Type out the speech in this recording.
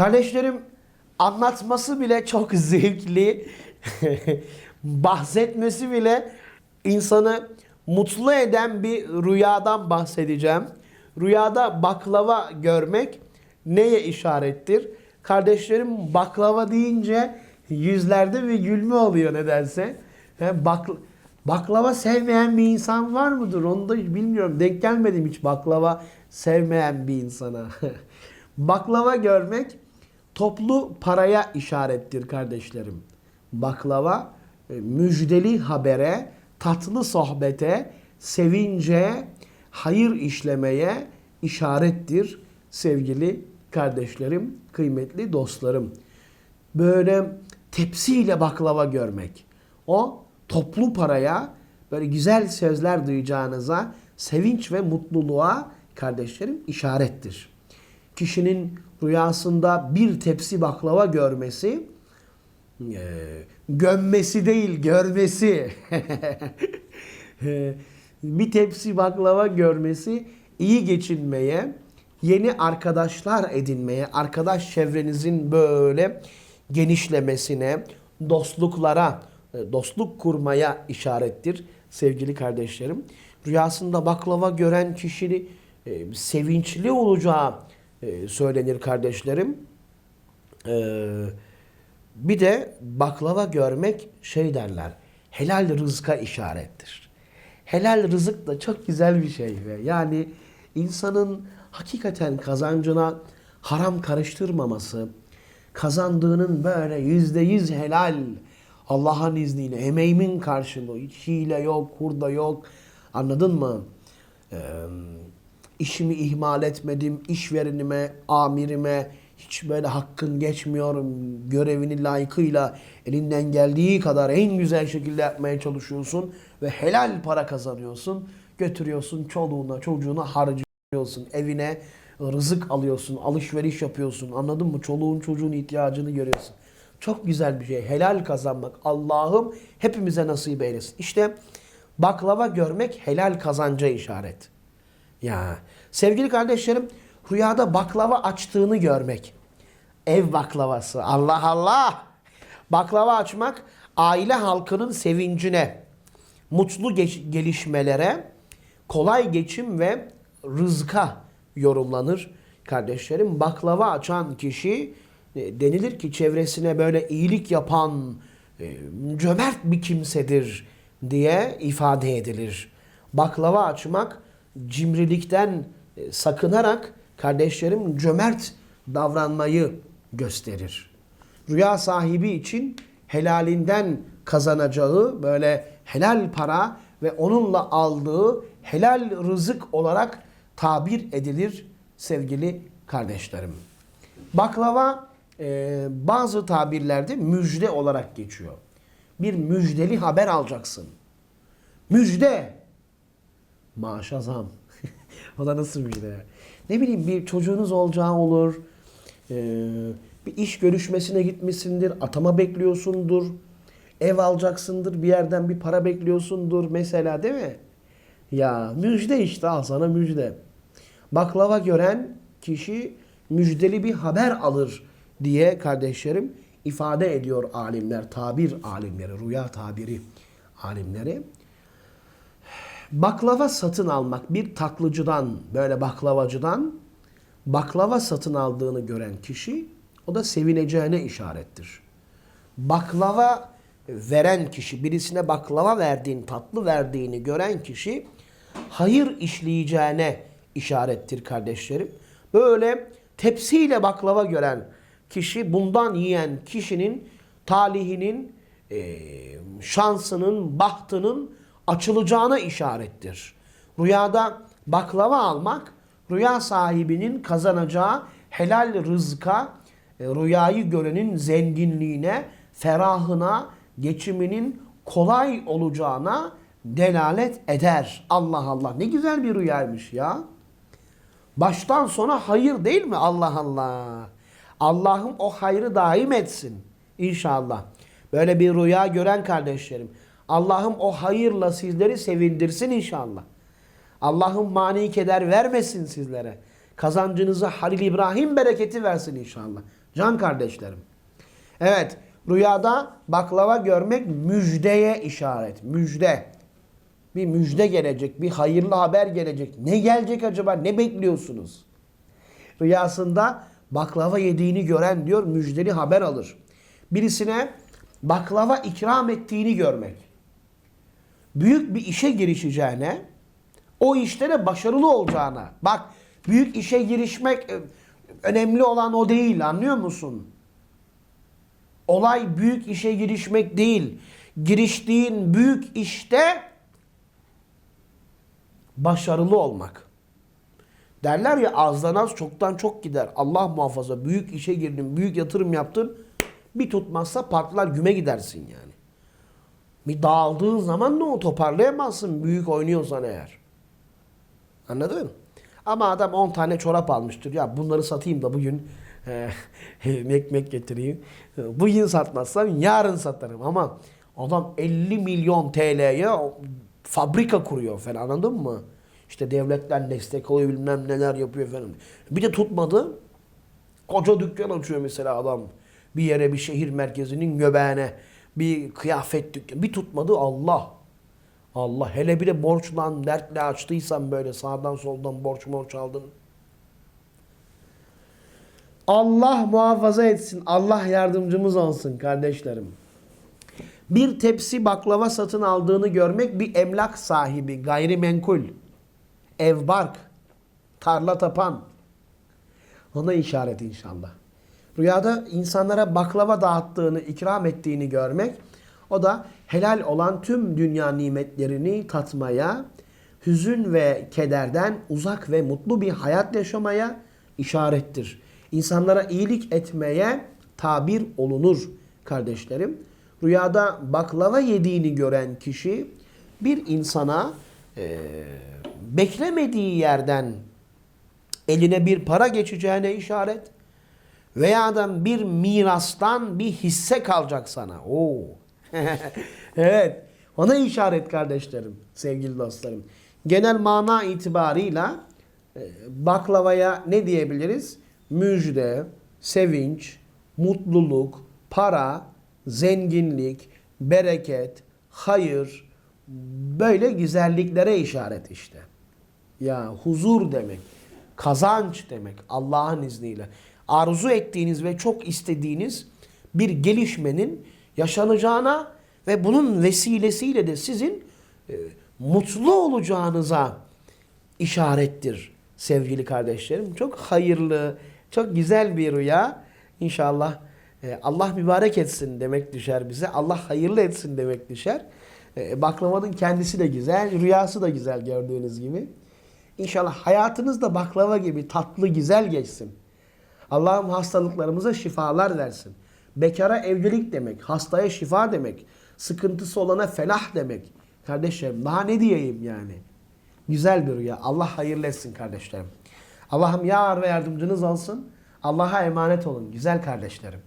Kardeşlerim anlatması bile çok zevkli. Bahsetmesi bile insanı mutlu eden bir rüyadan bahsedeceğim. Rüyada baklava görmek neye işarettir? Kardeşlerim baklava deyince yüzlerde bir gülme oluyor nedense. Bakla- baklava sevmeyen bir insan var mıdır? Onu da bilmiyorum. Denk gelmedim hiç baklava sevmeyen bir insana. baklava görmek toplu paraya işarettir kardeşlerim. Baklava e, müjdeli habere, tatlı sohbete, sevince, hayır işlemeye işarettir sevgili kardeşlerim, kıymetli dostlarım. Böyle tepsiyle baklava görmek. O toplu paraya böyle güzel sözler duyacağınıza sevinç ve mutluluğa kardeşlerim işarettir. Kişinin rüyasında bir tepsi baklava görmesi e, gömmesi değil görmesi. E, bir tepsi baklava görmesi iyi geçinmeye, yeni arkadaşlar edinmeye, arkadaş çevrenizin böyle genişlemesine, dostluklara, e, dostluk kurmaya işarettir sevgili kardeşlerim. Rüyasında baklava gören kişinin e, sevinçli olacağı e, söylenir kardeşlerim. Eee bir de baklava görmek şey derler. Helal rızka işarettir. Helal rızık da çok güzel bir şey ve yani insanın hakikaten kazancına haram karıştırmaması, kazandığının böyle yüzde yüz helal Allah'ın izniyle emeğimin karşılığı, hiç hile yok, hurda yok. Anladın mı? Ee, işimi ihmal etmedim, işverenime, amirime hiç böyle hakkın geçmiyor, görevini layıkıyla elinden geldiği kadar en güzel şekilde yapmaya çalışıyorsun ve helal para kazanıyorsun. Götürüyorsun çoluğuna, çocuğuna harcıyorsun, evine rızık alıyorsun, alışveriş yapıyorsun. Anladın mı? Çoluğun çocuğun ihtiyacını görüyorsun. Çok güzel bir şey. Helal kazanmak. Allah'ım hepimize nasip eylesin. İşte baklava görmek helal kazanca işaret. Ya sevgili kardeşlerim rüyada baklava açtığını görmek. Ev baklavası. Allah Allah. Baklava açmak aile halkının sevincine, mutlu gelişmelere, kolay geçim ve rızka yorumlanır. Kardeşlerim baklava açan kişi e, denilir ki çevresine böyle iyilik yapan e, cömert bir kimsedir diye ifade edilir. Baklava açmak cimrilikten e, sakınarak kardeşlerim cömert davranmayı gösterir. Rüya sahibi için helalinden kazanacağı böyle helal para ve onunla aldığı helal rızık olarak tabir edilir sevgili kardeşlerim. Baklava e, bazı tabirlerde müjde olarak geçiyor. Bir müjdeli haber alacaksın. Müjde. Maaşa zam. o da nasıl müjde? Ne bileyim bir çocuğunuz olacağı olur. Ee, bir iş görüşmesine gitmişsindir. Atama bekliyorsundur. Ev alacaksındır. Bir yerden bir para bekliyorsundur mesela değil mi? Ya müjde işte al sana müjde. Baklava gören kişi müjdeli bir haber alır diye kardeşlerim ifade ediyor alimler, tabir alimleri, rüya tabiri alimleri. Baklava satın almak bir tatlıcıdan, böyle baklavacıdan baklava satın aldığını gören kişi o da sevineceğine işarettir. Baklava veren kişi, birisine baklava verdiğin, tatlı verdiğini gören kişi hayır işleyeceğine işarettir kardeşlerim. Böyle tepsiyle baklava gören kişi, bundan yiyen kişinin talihinin, şansının, bahtının açılacağına işarettir. Rüyada baklava almak, rüya sahibinin kazanacağı helal rızka, e, rüyayı görenin zenginliğine, ferahına, geçiminin kolay olacağına delalet eder. Allah Allah ne güzel bir rüyaymış ya. Baştan sona hayır değil mi? Allah Allah. Allah'ım o hayrı daim etsin. İnşallah. Böyle bir rüya gören kardeşlerim. Allah'ım o hayırla sizleri sevindirsin inşallah. Allah'ım mani keder vermesin sizlere. Kazancınıza Halil İbrahim bereketi versin inşallah. Can kardeşlerim. Evet, rüyada baklava görmek müjdeye işaret. Müjde. Bir müjde gelecek, bir hayırlı haber gelecek. Ne gelecek acaba? Ne bekliyorsunuz? Rüyasında baklava yediğini gören diyor müjdeli haber alır. Birisine baklava ikram ettiğini görmek. Büyük bir işe girişeceğine, o işte de başarılı olacağına. Bak büyük işe girişmek e, önemli olan o değil anlıyor musun? Olay büyük işe girişmek değil. Giriştiğin büyük işte başarılı olmak. Derler ya azdan az çoktan çok gider. Allah muhafaza büyük işe girdin, büyük yatırım yaptın. Bir tutmazsa partlar güme gidersin yani. Bir dağıldığın zaman ne o toparlayamazsın büyük oynuyorsan eğer. Anladın mı? Ama adam 10 tane çorap almıştır. Ya bunları satayım da bugün e, ekmek getireyim. Bugün satmazsam yarın satarım. Ama adam 50 milyon TL'ye fabrika kuruyor falan anladın mı? İşte devletten destek alıyor bilmem neler yapıyor falan. Bir de tutmadı. Koca dükkan açıyor mesela adam. Bir yere bir şehir merkezinin göbeğine. Bir kıyafet dükkanı. Bir tutmadı Allah. Allah hele bir de borçlan dertle açtıysan böyle sağdan soldan borç borç aldın. Allah muhafaza etsin. Allah yardımcımız olsun kardeşlerim. Bir tepsi baklava satın aldığını görmek bir emlak sahibi, gayrimenkul, evbark, tarla tapan. Ona işaret inşallah. Rüyada insanlara baklava dağıttığını, ikram ettiğini görmek, o da helal olan tüm dünya nimetlerini tatmaya, hüzün ve kederden uzak ve mutlu bir hayat yaşamaya işarettir. İnsanlara iyilik etmeye tabir olunur kardeşlerim. Rüyada baklava yediğini gören kişi bir insana e, beklemediği yerden eline bir para geçeceğine işaret veya da bir mirastan bir hisse kalacak sana. Oo. evet. Ona işaret kardeşlerim, sevgili dostlarım. Genel mana itibarıyla e, baklavaya ne diyebiliriz? Müjde, sevinç, mutluluk, para, zenginlik, bereket, hayır, böyle güzelliklere işaret işte. Ya huzur demek, kazanç demek Allah'ın izniyle. Arzu ettiğiniz ve çok istediğiniz bir gelişmenin yaşanacağına ve bunun vesilesiyle de sizin e, mutlu olacağınıza işarettir sevgili kardeşlerim. Çok hayırlı, çok güzel bir rüya. İnşallah e, Allah mübarek etsin demek düşer bize. Allah hayırlı etsin demek düşer. E, baklavanın kendisi de güzel, rüyası da güzel gördüğünüz gibi. İnşallah hayatınız da baklava gibi tatlı, güzel geçsin. Allah'ım hastalıklarımıza şifalar versin. Bekara evlilik demek, hastaya şifa demek, sıkıntısı olana felah demek. Kardeşlerim daha ne diyeyim yani? Güzel bir rüya. Allah hayırlı etsin kardeşlerim. Allah'ım yar ve yardımcınız olsun. Allah'a emanet olun güzel kardeşlerim.